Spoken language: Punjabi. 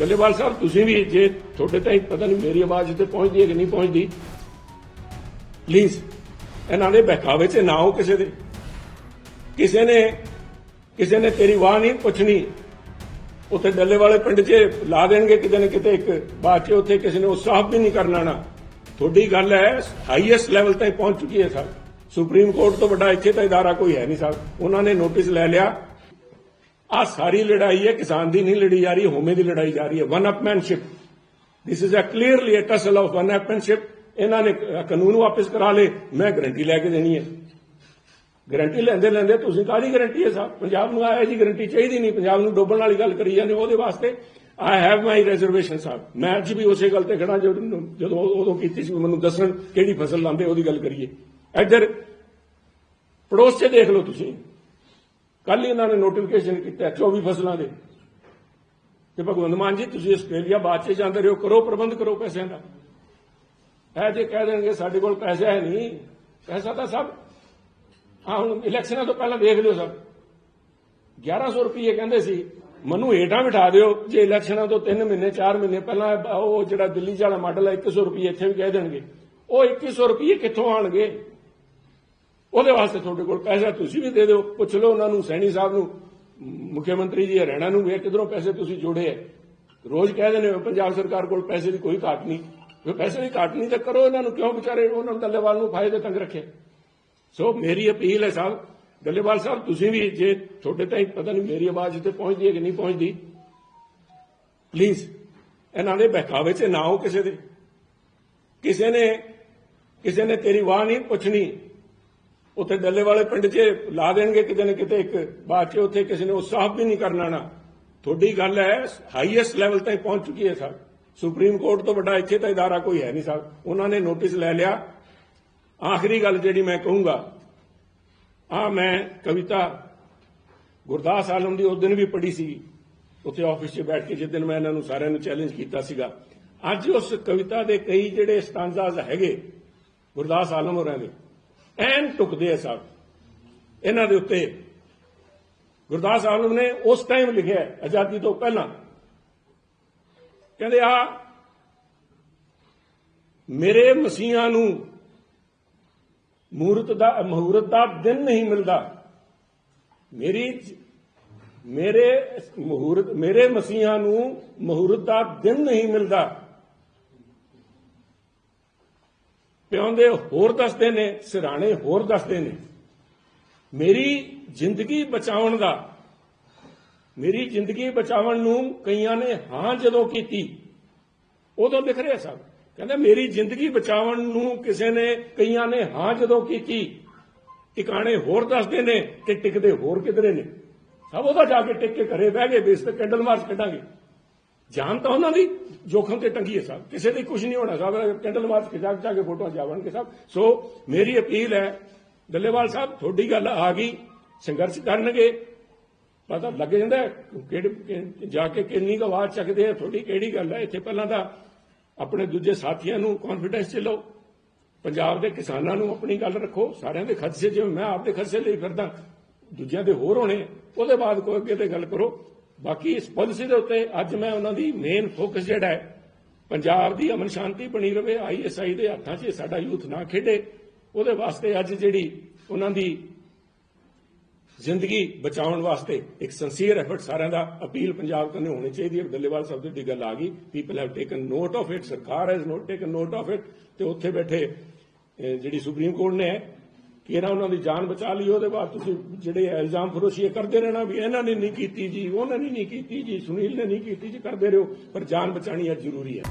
ਗੱਲੇਵਾਲ ਸਾਹਿਬ, ਤੁਸੀਂ ਵੀ ਜੇ ਤੁਹਾਡੇ ਤਾਈਂ ਪਤਾ ਨਹੀਂ ਮੇਰੀ ਆਵਾਜ਼ ਤੇ ਪਹੁੰਚਦੀ ਹੈ ਕਿ ਨਹੀਂ ਪਹੁੰਚਦੀ। ਪਲੀਜ਼ ਇਹਨਾਂ ਦੇ ਬਹਿਕਾਵੇ 'ਚ ਨਾ ਹੋ ਕਿਸੇ ਦੇ। ਕਿਸੇ ਨੇ ਕਿਸੇ ਨੇ ਤੇਰੀ ਵਾਹ ਨਹੀਂ ਪੁੱਛਣੀ। ਉੱਥੇ ਡੱਲੇ ਵਾਲੇ ਪਿੰਡ 'ਚ ਲਾ ਦੇਣਗੇ ਕਿਤੇ ਨਾ ਕਿਤੇ ਇੱਕ, ਬਾਅਦ 'ਚ ਉੱਥੇ ਕਿਸੇ ਨੇ ਉਤਸ਼ਾਹ ਵੀ ਨਹੀਂ ਕਰਨਾ ਨਾ ਤੁਹਾਡੀ ਗੱਲ ਹੈ ਹਾਈਐਸਟ ਲੈਵਲ ਤਾਈਂ ਪਹੁੰਚ ਚੁੱਕੀ ਹੈ ਸਰ। ਸੁਪਰੀਮ ਕੋਰਟ ਤੋਂ ਵੱਡਾ ਇੱਥੇ ਤਾਂ ਇਦਾਰਾ ਕੋਈ ਹੈ ਨਹੀਂ ਸਰ। ਉਹਨਾਂ ਨੇ ਨੋਟਿਸ ਲੈ ਲਿਆ। ਆ ਸਾਰੀ ਲੜਾਈ ਹੈ, ਕਿਸਾਨ ਦੀ ਨਹੀਂ ਲੜੀ ਜਾ ਰਹੀ, ਹੋਮੇ ਦੀ ਲੜਾਈ ਜਾ ਰਹੀ ਹੈ। One upmanship this is a clearly a tussle of one upmanship ਇਹਨਾਂ ਨੇ ਕਾਨੂੰਨ ਵਾਪਸ ਕਰਾ ਲੇ ਮੈਂ ਗਰੰਟੀ ਲੈ ਕੇ ਦੇਣੀ ਹੈ। ਗਰੰਟੀ ਲੈਂਦੇ ਲੈਂਦੇ ਤੁਸੀਂ ਕਾਹਦੀ ਗਰੰਟੀ ਹੈ ਸਾਹਿਬ ਪੰਜਾਬ ਨੂੰ ਆਇਆ ਜੀ ਗਰੰਟੀ ਚਾਹੀਦੀ ਨਹੀਂ। ਪੰਜਾਬ ਨੂੰ ਡੋਬਣ ਵਾਲੀ ਗੱਲ ਕਰੀ ਜਾਂਦੇ ਉਹਦੇ ਵਾਸਤੇ। ਆਈ ਹੈਵ ਮਾਈ ਰਿਜ਼ਰਵੇਸ਼ਨ ਸਾਹਿਬ ਮੈਂ ਅੱਜ ਵੀ ਉਸੇ ਗੱਲ ਤੇ ਖੜਾ ਜਦੋਂ ਉਦੋਂ ਕੀਤੀ ਸੀ, ਮੈਨੂੰ ਦੱਸਣ ਕਿਹੜੀ ਫਸਲ ਲਾਉਂਦੇ, ਉਹਦੀ ਗੱਲ ਕਰੀਏ। ਇੱਧਰ, ਪੜੋਸ 'ਚ ਦੇਖ ਲਓ ਤੁਸੀਂ। ਕੱਲ ਹੀ ਇਹਨਾਂ ਨੇ ਨੋਟੀਫਿਕੇਸ਼ਨ ਕੀਤਾ 24 ਫਸਲਾਂ ਦੇ। ਕਿ ਭਗਵੰਤ ਮਾਨ ਜੀ, ਤੁਸੀਂ ਆਸਟ੍ਰੇਲੀਆ ਬਾਅਦ 'ਚ ਜਾਂਦੇ ਰਹੋ, ਕਰੋ ਪ੍ਰਬੰਧ, ਕਰੋ ਪੈਸਿਆਂ ਦਾ। ਇਹ ਜੇ ਕਹਿ ਦੇਣਗੇ ਸਾਡੇ ਕੋਲ ਪੈਸਾ ਹੈ ਨਹੀਂ, ਪੈਸਾ ਤਾਂ ਸਭ। ਹਾਂ, ਹੁਣ ਇਲੈਕਸ਼ਨਾਂ ਤੋਂ ਪਹਿਲਾਂ ਦੇਖ ਲਿਓ ਸਭ। 1100 ਰੁਪਏ ਕਹਿੰਦੇ ਸੀ, ਮੈਨੂੰ ਹੇਠਾਂ ਬਿਠਾ ਦਿਓ, ਜੇ ਇਲੈਕਸ਼ਨਾਂ ਤੋਂ 3 ਮਹੀਨੇ 4 ਮਹੀਨੇ ਪਹਿਲਾਂ ਉਹ ਜਿਹੜਾ ਦਿੱਲੀ ਵਾਲਾ ਮਾਡਲ ਹੈ 100 ਰੁਪਏ ਇੱਥੇ ਵੀ ਕਹਿ ਦੇਣਗੇ। ਉਹ 2100 ਰੁਪਏ ਕਿੱਥੋਂ ਆਣਗੇ? ਉਹਦੇ ਵਾਸਤੇ ਤੁਹਾਡੇ ਕੋਲ ਪੈਸਾ ਤੁਸੀਂ ਵੀ ਦੇ ਦਿਓ। ਪੁੱਛ ਲਓ ਉਹਨਾਂ ਨੂੰ, ਸੈਣੀ ਸਾਹਿਬ ਨੂੰ, ਮੁੱਖ ਮੰਤਰੀ ਜੀ, ਹਰਿਆਣਾ ਨੂੰ ਵੀ ਕਿਧਰੋਂ ਪੈਸੇ ਤੁਸੀਂ ਜੋੜੇ ਹੈ? ਰੋਜ਼ ਕਹਿ ਦਿੰਦੇ ਪੰਜਾਬ ਸਰਕਾਰ ਕੋਲ ਪੈਸੇ ਦੀ ਕੋਈ ਘਾਟ ਨਹੀਂ। ਜੇ ਪੈਸੇ ਦੀ ਘਾਟ ਨਹੀਂ ਤਾਂ ਕਰੋ ਇਹਨਾਂ ਨੂੰ ਕਿਉਂ ਵਿਚਾਰੇ ਉਹਨਾਂ ਨੂੰ ਡੱਲੇਵਾਲ ਨੂੰ ਫਾਇਦੇ ਤੰਗ ਰੱਖੇ? ਸੋ ਮੇਰੀ ਅਪੀਲ ਹੈ ਸਾਹਿਬ, ਡੱਲੇਵਾਲ ਸਾਹਿਬ, ਤੁਸੀਂ ਵੀ ਜੇ ਤੁਹਾਡੇ ਤਾਈਂ ਪਤਾ ਨਹੀਂ ਮੇਰੀ ਆਵਾਜ਼ ਤੇ ਪਹੁੰਚਦੀ ਹੈ ਕਿ ਨਹੀਂ ਪਹੁੰਚਦੀ। ਪਲੀਜ਼ ਇਹਨਾਂ ਦੇ ਬਹਿਕਾਵੇ 'ਚ ਨਾ ਹੋ ਕਿਸੇ ਦੇ। ਕਿਸੇ ਨੇ ਕਿਸੇ ਨੇ ਤੇਰੀ ਵਾਹ ਨਹੀਂ ਪੁੱਛਣੀ। ਉੱਥੇ ਡੱਲੇ ਵਾਲੇ ਪਿੰਡ 'ਚ ਲਾ ਦੇਣਗੇ ਕਿਤੇ ਨਾ ਕਿਤੇ ਇੱਕ, ਬਾਅਦ 'ਚ ਉੱਥੇ ਕਿਸੇ ਨੇ ਉਤਸ਼ਾਹ ਵੀ ਨਹੀਂ ਕਰਨਾ ਨਾ। ਤੁਹਾਡੀ ਗੱਲ ਹੈ ਹਾਈਐਸਟ ਲੈਵਲ ਤਾਈਂ ਪਹੁੰਚ ਚੁੱਕੀ ਹੈ ਸਰ। ਸੁਪਰੀਮ ਕੋਰਟ ਤੋਂ ਵੱਡਾ ਇੱਥੇ ਤਾਂ ਇਦਾਰਾ ਕੋਈ ਹੈ ਨਹੀਂ ਸਾਹਿਬ ਉਹਨਾਂ ਨੇ ਨੋਟਿਸ ਲੈ ਲਿਆ। ਆਖਰੀ ਗੱਲ ਜਿਹੜੀ ਮੈਂ ਕਹੂੰਗਾ ਆ ਮੈਂ ਕਵਿਤਾ ਗੁਰਦਾਸ ਆਲਮ ਦੀ ਉਸ ਦਿਨ ਵੀ ਪੜ੍ਹੀ ਸੀ। ਉੱਥੇ ਆਫਿਸ 'ਚ ਬੈਠ ਕੇ ਜਿਸ ਦਿਨ ਮੈਂ ਇਹਨਾਂ ਨੂੰ ਸਾਰਿਆਂ ਨੂੰ ਚੈਲੰਜ ਕੀਤਾ ਸੀਗਾ। ਅੱਜ ਉਸ ਕਵਿਤਾ ਦੇ ਕਈ ਜਿਹੜੇ ਸਟਾਂਜ਼ਾਜ਼ ਹੈਗੇ ਗੁਰਦਾਸ ਆਲਮ ਹੋਰਾਂ ਦੇ। ਐਨ ਟੁਕਦੇ ਆ ਸਾਹਿਬ ਇਹਨਾਂ ਦੇ ਉੱਤੇ ਗੁਰਦਾਸ ਆਲਮ ਨੇ ਉਸ ਟਾਈਮ ਲਿਖਿਆ ਆਜ਼ਾਦੀ ਤੋਂ ਪਹਿਲਾਂ। ਕਹਿੰਦੇ ਆ ਮੇਰੇ ਮਸੀਹਾਂ ਨੂੰ ਮੂਰਤ ਦਾ, ਮਹੂਰਤ ਦਾ ਦਿਨ ਨਹੀਂ ਮਿਲਦਾ। ਮੇਰੀ, ਮੇਰੇ ਮਹੂਰਤ, ਮੇਰੇ ਮਸੀਹਾਂ ਨੂੰ ਮਹੂਰਤ ਦਾ ਦਿਨ ਨਹੀਂ ਮਿਲਦਾ। ਪਿਆਉਂਦੇ ਹੋਰ ਦੱਸਦੇ ਨੇ, ਸਿਰਾਣੇ ਹੋਰ ਦੱਸਦੇ ਨੇ। ਮੇਰੀ ਜ਼ਿੰਦਗੀ ਬਚਾਉਣ ਦਾ, ਮੇਰੀ ਜ਼ਿੰਦਗੀ ਬਚਾਉਣ ਨੂੰ ਕਈਆਂ ਨੇ ਹਾਂ ਜਦੋਂ ਕੀਤੀ, ਉਦੋਂ ਲਿਖ ਰਿਹਾ ਸਭ। ਕਹਿੰਦਾ ਮੇਰੀ ਜ਼ਿੰਦਗੀ ਬਚਾਉਣ ਨੂੰ ਕਿਸੇ ਨੇ, ਕਈਆਂ ਨੇ ਹਾਂ ਜਦੋਂ ਕੀਤੀ, ਟਿਕਾਣੇ ਹੋਰ ਦੱਸਦੇ ਨੇ ਤੇ ਟਿਕਦੇ ਹੋਰ ਕਿਧਰੇ ਨੇ। ਸਭ ਉਹਦਾ ਜਾ ਕੇ ਟਿਕ ਕੇ ਘਰੇ ਬਹਿ ਗਏ ਬੇਸ ਤੇ ਕੈਂਡਲ ਮਾਰਚ ਕੱਢਾਂਗੇ। ਜਾਨ ਤਾਂ ਉਹਨਾਂ ਦੀ, ਜੋਖਮ ਤੇ ਟੰਗੀ ਹੈ ਸਾਹਿਬ ਕਿਸੇ ਦੀ ਕੁਝ ਨਹੀਂ ਹੋਣਾ ਸਾਹਿਬ ਕੈਂਡਲ ਮਾਰਚ ਕੇ ਜਾ ਕੇ ਫੋਟੋਆਂ ਜਾਵਣਗੇ ਸਾਹਿਬ ਸੋ ਮੇਰੀ ਅਪੀਲ ਹੈ, ਡੱਲੇਵਾਲ ਸਾਹਿਬ, ਤੁਹਾਡੀ ਗੱਲ ਆ ਗਈ, ਸੰਘਰਸ਼ ਕਰਨਗੇ। ਪਤਾ ਲੱਗ ਜਾਂਦਾ ਕਿਹੜੇ ਜਾ ਕੇ ਕਿੰਨੀ ਕੁ ਆਵਾਜ਼ ਚੱਕਦੇ ਆ, ਤੁਹਾਡੀ ਕਿਹੜੀ ਗੱਲ ਹੈ। ਇੱਥੇ ਪਹਿਲਾਂ ਤਾਂ ਆਪਣੇ ਦੂਜੇ ਸਾਥੀਆਂ ਨੂੰ ਕੌਨਫੀਡੈਂਸ ਚ ਲਓ। ਪੰਜਾਬ ਦੇ ਕਿਸਾਨਾਂ ਨੂੰ ਆਪਣੀ ਗੱਲ ਰੱਖੋ। ਸਾਰਿਆਂ ਦੇ ਖਦਸ਼ੇ ਜਿਵੇਂ ਮੈਂ ਆਪਦੇ ਖਦਸ਼ੇ ਲਈ ਫਿਰਦਾ, ਦੂਜਿਆਂ ਦੇ ਹੋਰ ਹੋਣੇ, ਉਹਦੇ ਬਾਅਦ ਕੋਈ ਅੱਗੇ ਤੇ ਗੱਲ ਕਰੋ। ਬਾਕੀ ਇਸ ਪਾਲਿਸੀ ਦੇ ਉੱਤੇ ਅੱਜ ਮੈਂ ਉਹਨਾਂ ਦੀ ਮੇਨ ਫੋਕਸ ਜਿਹੜਾ ਹੈ, ਪੰਜਾਬ ਦੀ ਅਮਨ ਸ਼ਾਂਤੀ ਬਣੀ ਰਵੇ ਆਈਐਸਆਈ ਦੇ ਹੱਥਾਂ 'ਚ ਸਾਡਾ ਯੂਥ ਨਾ ਖੇਡੇ, ਉਹਦੇ ਵਾਸਤੇ ਅੱਜ ਜਿਹੜੀ ਉਹਨਾਂ ਦੀ ਜ਼ਿੰਦਗੀ ਬਚਾਉਣ ਵਾਸਤੇ ਇੱਕ ਸਿੰਸੀਅਰ ਐਫਰਟ ਸਾਰਿਆਂ ਦਾ ਅਪੀਲ ਪੰਜਾਬ ਕਰਨੇ ਹੋਣੀ ਚਾਹੀਦੀ ਹੈ। ਦੱਲੇਵਾਲ ਸਾਹਿਬ ਦੀ ਗੱਲ ਆ ਗਈ people have taken note of it ਸਰਕਾਰ has not taken note of it ਤੇ ਉੱਥੇ ਬੈਠੇ ਜਿਹੜੀ ਸੁਪਰੀਮ ਕੋਰਟ ਨੇ ਕਿ ਇਹਨਾਂ ਉਹਨਾਂ ਦੀ ਜਾਨ ਬਚਾ ਲਈ, ਉਹਦੇ ਬਾਅਦ ਤੁਸੀਂ ਜਿਹੜੇ ਇਲਜ਼ਾਮ ਫਰੋਸ਼ੀਏ ਕਰਦੇ ਰਹਿਣਾ ਵੀ ਇਹਨਾਂ ਨੇ ਨਹੀਂ ਕੀਤੀ ਜੀ, ਉਹਨਾਂ ਨੇ ਨਹੀਂ ਕੀਤੀ ਜੀ, ਸੁਨੀਲ ਨੇ ਨਹੀਂ ਕੀਤੀ ਜੀ, ਕਰਦੇ ਰਹੋ, ਪਰ ਜਾਨ ਬਚਾਣੀ ਅੱਜ ਜ਼ਰੂਰੀ ਹੈ।